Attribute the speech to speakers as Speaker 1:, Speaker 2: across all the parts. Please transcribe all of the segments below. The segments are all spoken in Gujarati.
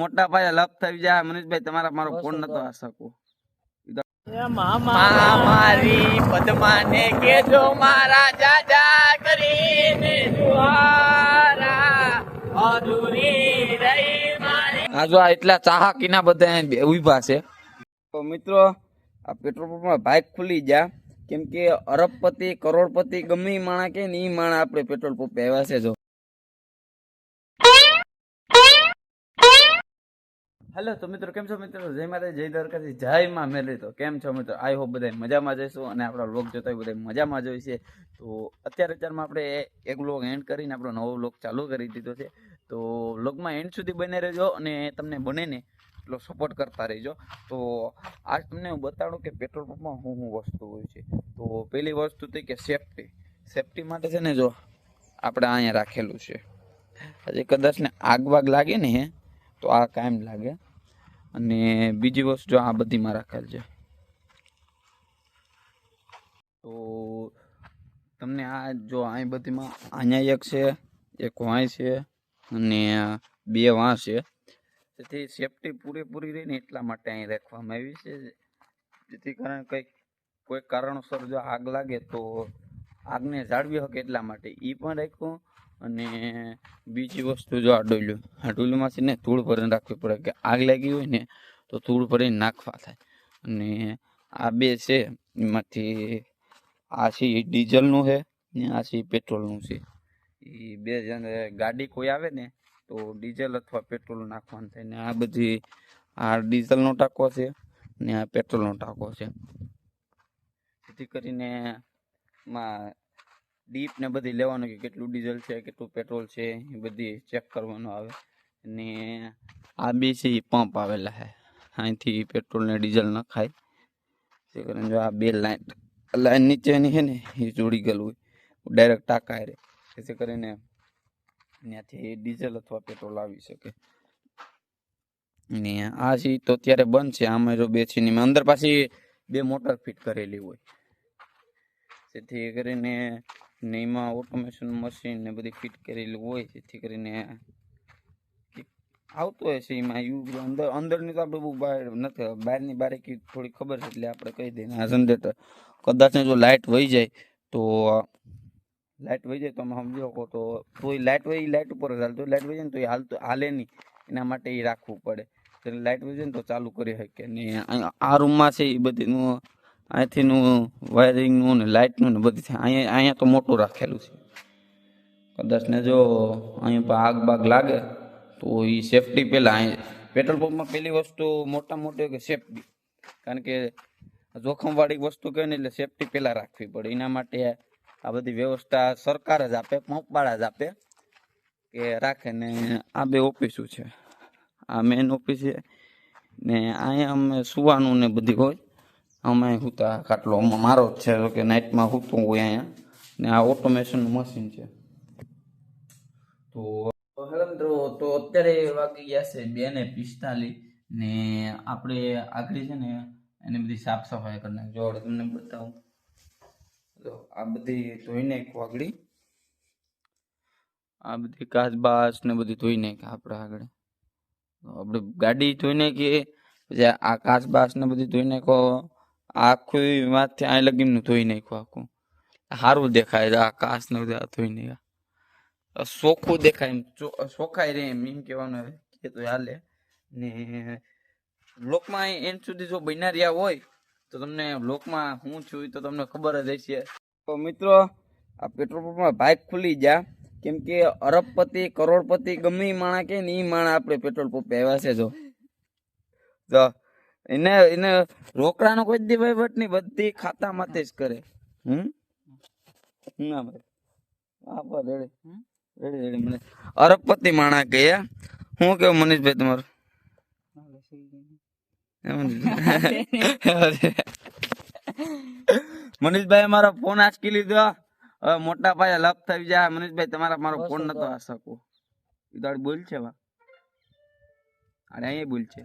Speaker 1: મોટા પાયે લપ થઈ જાય. મનીષભાઈ તમારા મારો ફોન નતો આ શકો.
Speaker 2: મારી પદ્માને કેજો મારા જાજા કરીને અધૂરી રહી મારી.
Speaker 1: આ જો આ એટલા ચાહકીના બધા ઊભા છે. તો મિત્રો આ પેટ્રોલ પંપમાં બાઇક ખુલી જા કેમ કે અરબપતિ કરોડપતિ ગમે માણા કે ને ઈ માણા આપણે પેટ્રોલ પંપે આવ્યા છે જો. હેલો, તો મિત્રો, કેમ છો મિત્રો? જય માતા જય દ્વારકાથી જય માં મેલી તો કેમ છો મિત્રો? આઈ હોપ બધા મજામાં જઈશું અને આપણા વ્લોગ જોતા હોય બધા મજામાં જોઈશે તો અત્યારે અત્યારમાં આપણે એક વ્લોગ એન્ડ કરીને આપણો નવો વ્લોગ ચાલુ કરી દીધો છે. તો વ્લોગમાં એન્ડ સુધી બને રહેજો અને તમને બને ને એટલો સપોર્ટ કરતા રહેજો. તો આજ તમને હું બતાડું કે પેટ્રોલ પંપમાં શું શું વસ્તુ હોય છે. તો પહેલી વસ્તુ થઈ કે સેફટી સેફટી માટે છે ને જો આપણે અહીંયા રાખેલું છે. હજી કદાચ ને આગ વાગ લાગે ને તો આ કાયમ લાગે. અને બીજી વસ્તુ આ બધીમાં રાખેલ છે. તો તમને આ જો અહીં બધીમાં અહીંયા એક છે, એક વાંય છે અને બે વાં છે. તેથી સેફટી પૂરેપૂરી રહે ને એટલા માટે અહીં રાખવામાં આવી છે. જેથી કારણે કંઈક, કોઈ કારણોસર જો આગ લાગે તો આગને જાળવી શકે એટલા માટે એ પણ રાખ્યું. અને બીજી વસ્તુ જો આ ડોલ્યું, આ ડોલ્યુંમાં છે ને ધૂળ ભરીને રાખવી પડે કે આગ લાગી હોય ને તો ધૂળ ભરીને નાખવા થાય. અને આ બે છે, એમાંથી આ છે ડીઝલનું છે ને આ છે પેટ્રોલનું છે. એ બે જણ ગાડી કોઈ આવે ને તો ડીઝલ અથવા પેટ્રોલ નાખવાનું થાય ને આ બધી આ ડીઝલનો ટાંકો છે ને આ પેટ્રોલનો ટાંકો છે. જેથી કરીને માં ડીપ ને બધી લેવાનું કે કેટલું ડીઝલ છે, કેટલું પેટ્રોલ છે, એ બધી ચેક કરવાનું આવે. ને આ બે છે એ પંપ આવેલા છે અહીંથી પેટ્રોલ ને ડીઝલ નખાય જે કરીને જો આ બે લાઈન લાઇન નીચેની છે ને, એ જોડી ગયેલું હોય. ડાયરેક્ટ ટાંકાય રહે જેથી કરીને ત્યાંથી ડીઝલ અથવા પેટ્રોલ આવી શકે. ને આ છે તો અત્યારે બંધ છે, આમાં જો બે છે ને અંદર પાછી બે મોટર ફિટ કરેલી હોય. જેથી કરીને ને એમાં ઓટોમેશન મશીન ને બધી ફિટ કરેલી હોય, જેથી કરીને આવતો છે એમાં. યુ અંદર, અંદરની તો આપણે બહુ બહાર નથી, બહારની બારીકી થોડી ખબર છે, એટલે આપણે કહી દઈએ. આ જનરેટર કદાચ જો લાઇટ વહી જાય, તો લાઇટ વહી જાય તો તમે સમજી શકો તો એ લાઇટ વહી લાઇટ ઉપર જ હાલતો. લાઇટ વહી જાય ને તો એ હાલતો, હાલે નહીં. એના માટે એ રાખવું પડે. એટલે લાઇટ વહી જાય ને તો ચાલુ કરી શકે ને આ રૂમમાં છે એ બધીનું અહીંથીનું વાયરિંગનું ને લાઇટનું ને બધી થાય અહીંયા અહીંયા તો મોટું રાખેલું છે. કદાચ ને જો અહીંયા પર આગ બાગ લાગે, તો એ સેફટી પહેલાં પેટ્રોલ પંપમાં પહેલી વસ્તુ મોટા મોટી કે સેફટી કારણ કે જોખમવાળી વસ્તુ કહે ને એટલે સેફટી પહેલાં રાખવી પડે. એના માટે આ બધી વ્યવસ્થા સરકાર જ આપે પંપવાળા જ આપે કે રાખે ને આ બે ઓફિસો છે. આ મેન ઓફિસ છે ને અહીંયા અમે સુવાનું ને બધી હોય. અમે સૂતા આમાં મારો જ છે કે નાઇટમાં સૂતું હોય અહીંયા. ને આ ઓટોમેશનનું મશીન છે. તો હેલો મિત્રો, તો અત્યારે વાગી ગયા છે બે ને પિસ્તાલીસ ને આપણે આગળ છે ને એની બધી સાફ સફાઈ કરી નાખજો. હવે તમને બતાવું. તો આ બધી ધોઈ નાખો આગળ આ બધી કાચ બાસ ને બધી ધોઈ નાખ આપણે આગળ. આપણે ગાડી ધોઈ નાખીએ, પછી આ કાચ બાસ ને બધી ધોઈ નાખો. આખું વાતથી આ લગીનું ધોઈ નાખ્યું આખું. સારું દેખાય છે આ કાચ ને ધોઈ નાખ્યા. ચોખ્ખું દેખાય એમ સોખાય રે એમ એમ કહેવાનું કે તો હાલે. ને લોકમાં એન્ડ સુધી જો બન્યા હોય, તો તમને લોકમાં હું છું તો તમને ખબર જ હશે. તો મિત્રો, આ પેટ્રોલ પંપમાં બાઇક ખુલી જા કેમ કે અરબપતિ, કરોડપતિ ગમે માણા કે ને એ માણા આપણે પેટ્રોલ પંપે આવ્યા છે જો એને એને રોકડાનો કોઈ દી વહીવટ નહીં બધી ખાતામાંથી જ કરે. હમ? ના ભાઈ. આપો રેડી. રેડી રેડી મને અરબપતિ માણા કે હું. કેવું મનીષભાઈ તમારું? મનીષભાઈ મારો ફોન આંચકી લીધો. હવે મોટા પાયે લપ થઈ જાય. મનીષભાઈ તમારા મારો ફોન નતો આ શકું ભૂલ બોલ છે વા અરે અહીંયા બોલ છે.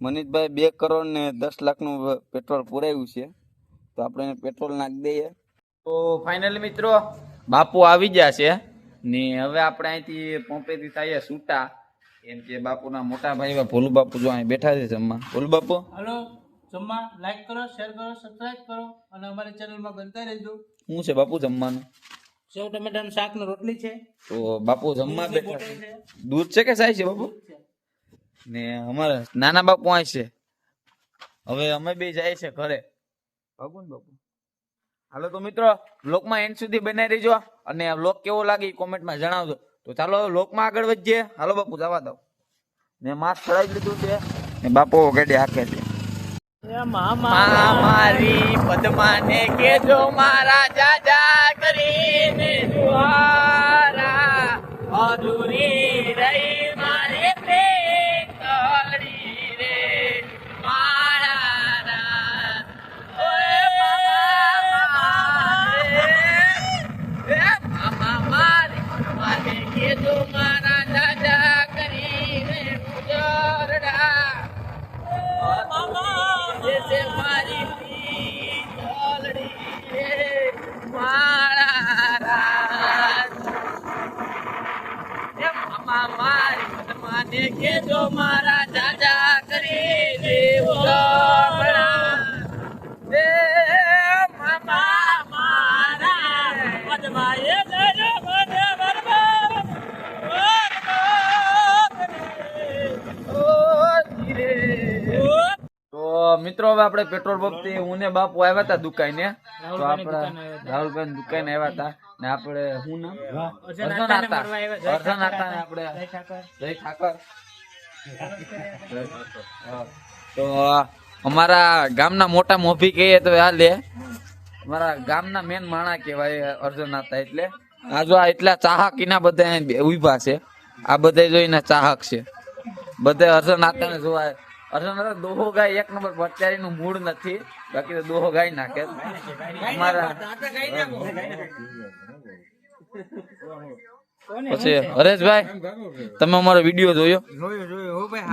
Speaker 1: મનીષભાઈ બે કરોડ ને દસ લાખનું પેટ્રોલ પુરાયું છે. તો આપણે એને પેટ્રોલ નાખી દઈએ. તો ફાઇનલી મિત્રો બાપુ આવી ગયા છે. ને હવે આપણે અહીંથી પંપેથી થઈએ છૂટા કેમ કે બાપુના મોટા ભાઈ ભોલુ બાપુ જો અહીં બેઠા છે જમવા. ભોલુ બાપુ?
Speaker 3: હલો જમવા. લાઈક કરો શેર કરો સબસ્ક્રાઇબ કરો. અને અમારી ચેનલમાં બનતા રહેજો.
Speaker 1: શું છે બાપુ જમવાનું?
Speaker 3: સેવ ટમેટાનું શાક ને રોટલી છે.
Speaker 1: તો બાપુ જમવા બેઠા દૂધ છે કે સાય છે બાપુ? ને અમારા નાના બાપુ અહીં છે. હવે અમે બે જાય છે ઘરે. બાપુ ને બાપુ. હાલો તો મિત્રો લોકમાં એન્ડ સુધી બનાવી રહેજો અને લોક કેવો લાગે કોમેન્ટમાં જણાવજો. તો ચાલો લોકમાં આગળ વધીએ. હાલો બાપુ જવા દો. ને માસ્ક ચડાવી લીધું છે. ને બાપુ ગાડી હાકે છે.
Speaker 2: મારી પદ્માને કેજો મારા જાજા કરીને જુહારા અધૂરી રહી કહેજો મારા
Speaker 1: હવે આપણે પેટ્રોલ પંપથી હું ને બાપુ આવ્યા હતા દુકાને. તો આપણે રાહુલભાઈ દુકાને આવ્યા હતા. ને આપણે હું નામ? અર્જન હતા અર્જન હતા ને આપણે જય ઠાકર. તો અમારા ગામના મોટા મોભી કહીએ તો આ લે. અમારા ગામના મેન માણા કહેવાય અર્જન હતા એટલે. આ જો આ એટલા ચાહક ચાહકીના બધા ઊભા છે. આ બધા જોઈને ચાહક છે. બધા અર્જન હતા ને જોવા હતા દોહો ગાય એક નંબર અત્યારે નું મૂળ નથી. બાકી તો દોહો ગાય નાખે. અમારા પછી હરેશભાઈ તમે અમારો વીડિયો જોયો?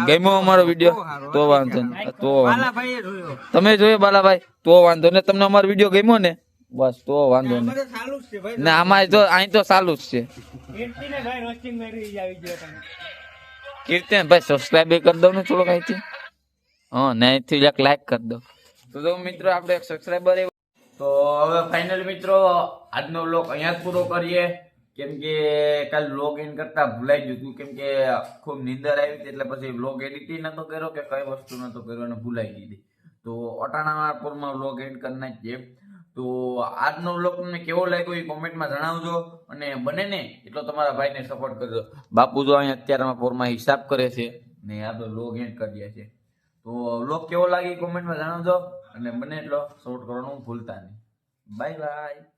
Speaker 1: ગમ્યો અમારો વીડિયો? તો વાંધો તો તમે જોયો બાલાભાઈ? તો વાંધો ને તમને અમારો વીડિયો ગમ્યો ને? બસ તો વાંધો નહીં ને આમાં તો અહીં તો ચાલુ જ છે. કીર્તન ભાઈ સબસ્ક્રાઈબ કરી દઉં ને થોડોક અહીંથી. હા ને અહીંથી એક લાઈક કરી દો. તો તો મિત્રો, આપણે એક સબસ્ક્રાઈબર તો હવે ફાઇનલ મિત્રો, આજનો વ્લોગ અહીંયા જ પૂરો કરીએ. કેમ કે કાલ વ્લોગ ઇન કરતા ભૂલાઈ ગયું હતું કેમ કે ખૂબ નીંદર આવી હતી, એટલે પછી વ્લોગ એડિટિંગ નતો કર્યો કે કઈ વસ્તુ નતો કર્યો અને ભૂલાઈ દીધી તો અટાણાપુરમાં વ્લોગ એડ કરી નાખીએ. તો આજનો વ્લોગ તમને કેવો લાગ્યો એ કોમેન્ટમાં જણાવજો અને બને ને એટલો તમારા ભાઈને સપોર્ટ કરજો. બાપુ જો અહીંયા અત્યારમાં પોરમાં હિસાબ કરે છે ને આ તો લોગ એન્ડ કરીએ છે. તો વ્લોગ કેવો લાગે કોમેન્ટમાં જણાવજો. અને બને એટલો સપોર્ટ કરવાનું ભૂલતા નહીં. Bye bye